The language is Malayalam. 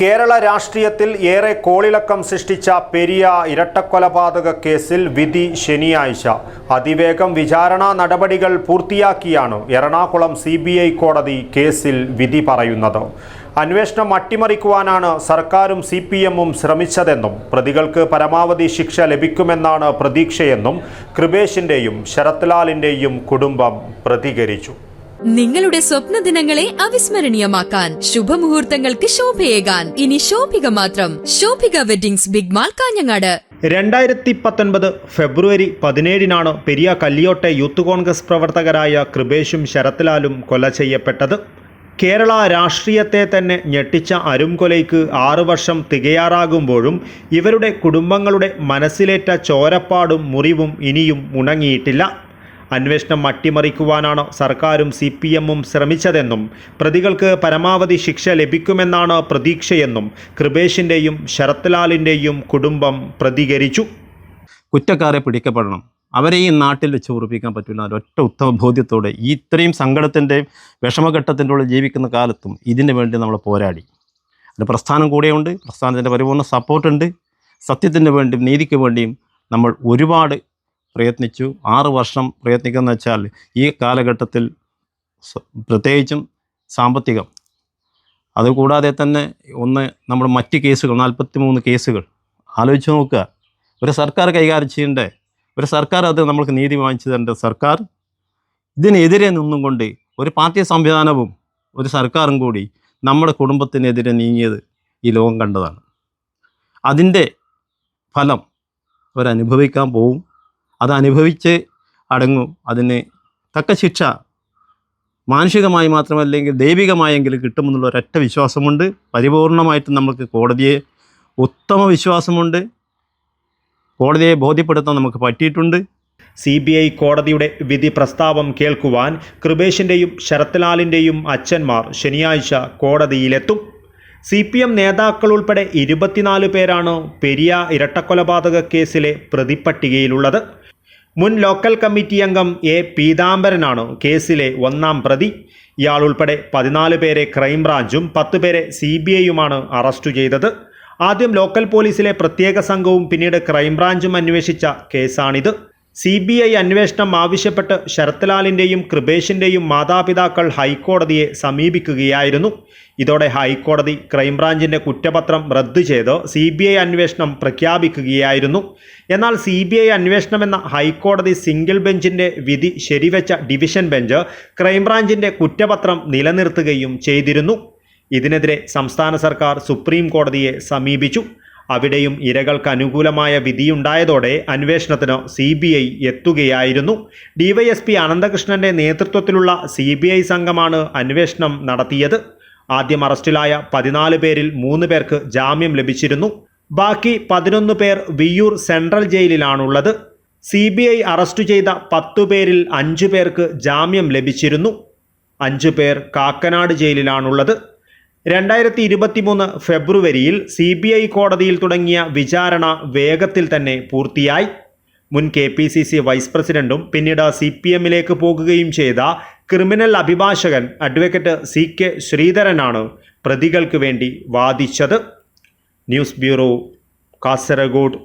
കേരള രാഷ്ട്രീയത്തിൽ ഏറെ കോളിളക്കം സൃഷ്ടിച്ച പെരിയ ഇരട്ടക്കൊലപാതക കേസിൽ വിധി ശനിയാഴ്ച. അതിവേഗം വിചാരണ നടപടികൾ പൂർത്തിയാക്കിയാണ് എറണാകുളം സി കോടതി കേസിൽ വിധി പറയുന്നത്. അന്വേഷണം അട്ടിമറിക്കുവാനാണ് സർക്കാരും സി പി എമ്മും ശ്രമിച്ചതെന്നും പ്രതികൾക്ക് പരമാവധി ശിക്ഷ ലഭിക്കുമെന്നാണ് പ്രതീക്ഷയെന്നും കൃപേഷിന്റെയും ശരത്ലാലിന്റെയും കുടുംബം പ്രതികരിച്ചു. നിങ്ങളുടെ സ്വപ്ന ദിനങ്ങളെ അവിസ്മരണീയമാക്കാൻ ശുഭമുഹൂർത്തങ്ങൾക്ക് ശോഭയേകാൻ. ഇനി ശോഭിക മാത്രം. Shobhika weddings big mall Kanhangad. രണ്ടായിരത്തി പത്തൊൻപത് ഫെബ്രുവരി പതിനേഴിനാണ് പെരിയ കല്ലിയോട്ടെ യൂത്ത് കോൺഗ്രസ് പ്രവർത്തകരായ കൃപേഷും ശരത്ലാലും കൊല ചെയ്യപ്പെട്ടത്. കേരള രാഷ്ട്രീയത്തെ തന്നെ ഞെട്ടിച്ച അരുംകൊലയ്ക്ക് ആറു വർഷം തികയാറാകുമ്പോഴും ഇവരുടെ കുടുംബങ്ങളുടെ മനസ്സിലേറ്റ ചോരപ്പാടും മുറിവും ഇനിയും ഉണങ്ങിയിട്ടില്ല. അന്വേഷണം അട്ടിമറിക്കുവാനാണ് സർക്കാരും സി പി എമ്മും ശ്രമിച്ചതെന്നും പ്രതികൾക്ക് പരമാവധി ശിക്ഷ ലഭിക്കുമെന്നാണ് പ്രതീക്ഷയെന്നും കൃപേഷിന്റെയും ശരത്ലാലിന്റെയും കുടുംബം പ്രതികരിച്ചു. കുറ്റക്കാരെ പിടിക്കപ്പെടണം. അവരെ ഈ നാട്ടിൽ വെച്ച് ഉറപ്പിക്കാൻ പറ്റില്ല. ഒരൊറ്റ ഉത്തമ ബോധ്യത്തോടെ ഈ ഇത്രയും സങ്കടത്തിന്റെയും വിഷമഘട്ടത്തിന്റെ ഉള്ളിൽ ജീവിക്കുന്ന കാലത്തും ഇതിന് വേണ്ടി നമ്മൾ പോരാടി. അതിന്റെ പ്രസ്ഥാനം കൂടെയുണ്ട്. പ്രസ്ഥാനത്തിന്റെ പരിപൂർണ സപ്പോർട്ടുണ്ട് സത്യത്തിന് വേണ്ടിയും നീതിക്ക് വേണ്ടിയും നമ്മൾ ഒരുപാട് പ്രയത്നിച്ചു. ആറ് വർഷം പ്രയത്നിക്കുന്ന വെച്ചാൽ ഈ കാലഘട്ടത്തിൽ പ്രത്യേകിച്ചും സാമ്പത്തികം. അതുകൂടാതെ തന്നെ ഒന്ന് നമ്മൾ മറ്റ് കേസുകൾ നാൽപ്പത്തി മൂന്ന് കേസുകൾ. ആലോചിച്ച് നോക്കുക. ഒരു സർക്കാർ കൈകാര്യം ചെയ്യേണ്ടേ ഒരു സർക്കാർ അത് നമ്മൾക്ക് നീതി വാങ്ങിച്ചു തരേണ്ട സർക്കാർ ഇതിനെതിരെ നിന്നും കൊണ്ട് ഒരു പാർട്ടി സംവിധാനവും ഒരു സർക്കാരും കൂടി നമ്മുടെ കുടുംബത്തിനെതിരെ നീങ്ങിയത് ഈ ലോകം കണ്ടതാണ്. അതിന്റെ ഫലം അവരനുഭവിക്കാൻ പോവും. അത് അനുഭവിച്ച് അടങ്ങും. അതിന് തക്ക ശിക്ഷ മാനുഷികമായി മാത്രമല്ലെങ്കിൽ ദൈവികമായെങ്കിലും കിട്ടുമെന്നുള്ള ഒരൊറ്റ വിശ്വാസമുണ്ട്. പരിപൂർണമായിട്ടും നമുക്ക് കോടതിയെ ഉത്തമ വിശ്വാസമുണ്ട്. കോടതിയെ ബോധ്യപ്പെടുത്താൻ നമുക്ക് പറ്റിയിട്ടുണ്ട്. സി ബി ഐ കോടതിയുടെ വിധി പ്രസ്താവം കേൾക്കുവാൻ കൃപേഷിന്റെയും ശരത്ലാലിന്റെയും അച്ഛന്മാർ ശനിയാഴ്ച കോടതിയിലെത്തും. സി പി എം നേതാക്കൾ ഉൾപ്പെടെ ഇരുപത്തിനാല് പേരാണ് പെരിയ ഇരട്ടക്കൊലപാതക കേസിലെ പ്രതിപ്പട്ടികയിലുള്ളത്. മുൻ ലോക്കൽ കമ്മിറ്റി അംഗം എ പീതാംബരനാണ് കേസിലെ ഒന്നാം പ്രതി. ഇയാൾ ഉൾപ്പെടെ പതിനാല് പേരെ ക്രൈംബ്രാഞ്ചും പത്ത് പേരെ സി ബി ഐയുമാണ് അറസ്റ്റ് ചെയ്തത്. ആദ്യം ലോക്കൽ പോലീസിലെ പ്രത്യേക സംഘവും പിന്നീട് ക്രൈംബ്രാഞ്ചും അന്വേഷിച്ച കേസാണിത്. സി ബി ഐ അന്വേഷണം ആവശ്യപ്പെട്ട് ശരത്ലാലിന്റെയും കൃപേഷിന്റെയും മാതാപിതാക്കൾ ഹൈക്കോടതിയെ സമീപിക്കുകയായിരുന്നു. ഇതോടെ ഹൈക്കോടതി ക്രൈംബ്രാഞ്ചിന്റെ കുറ്റപത്രം റദ്ദു ചെയ്ത് സി ബി ഐ അന്വേഷണം പ്രഖ്യാപിക്കുകയായിരുന്നു. എന്നാൽ സി ബി ഐ അന്വേഷണമെന്ന ഹൈക്കോടതി സിംഗിൾ ബെഞ്ചിന്റെ വിധി ശരിവെച്ച ഡിവിഷൻ ബെഞ്ച് ക്രൈംബ്രാഞ്ചിന്റെ കുറ്റപത്രം നിലനിർത്തുകയും ചെയ്തിരുന്നു. ഇതിനെതിരെ സംസ്ഥാന സർക്കാർ സുപ്രീം കോടതിയെ സമീപിച്ചു. അവിടെയും ഇരകൾക്ക് അനുകൂലമായ വിധിയുണ്ടായതോടെ അന്വേഷണത്തിന് സി ബി ഐ എത്തുകയായിരുന്നു. ഡിവൈഎസ്പി അനന്തകൃഷ്ണന്റെ നേതൃത്വത്തിലുള്ള സി ബി ഐ സംഘമാണ് അന്വേഷണം നടത്തിയത്. ആദ്യം അറസ്റ്റിലായ പതിനാല് പേരിൽ മൂന്ന് പേർക്ക് ജാമ്യം ലഭിച്ചിരുന്നു. ബാക്കി പതിനൊന്ന് പേർ വിയൂർ സെൻട്രൽ ജയിലിലാണുള്ളത്. സി ബി ഐ അറസ്റ്റ് ചെയ്ത പത്തു പേരിൽ അഞ്ചു പേർക്ക് ജാമ്യം ലഭിച്ചിരുന്നു. അഞ്ചു പേർ കാക്കനാട് ജയിലിലാണുള്ളത്. രണ്ടായിരത്തി ഇരുപത്തിമൂന്ന് ഫെബ്രുവരിയിൽ സി ബി ഐ കോടതിയിൽ തുടങ്ങിയ വിചാരണ വേഗത്തിൽ തന്നെ പൂർത്തിയായി. മുൻ K P C C vice പ്രസിഡന്റും പിന്നീട് സി പി എമ്മിലേക്ക് പോകുകയും ചെയ്ത ക്രിമിനൽ അഭിഭാഷകൻ അഡ്വക്കേറ്റ് സി കെ ശ്രീധരനാണ് പ്രതികൾക്ക് വേണ്ടി വാദിച്ചത്. News bureau Kasaragod.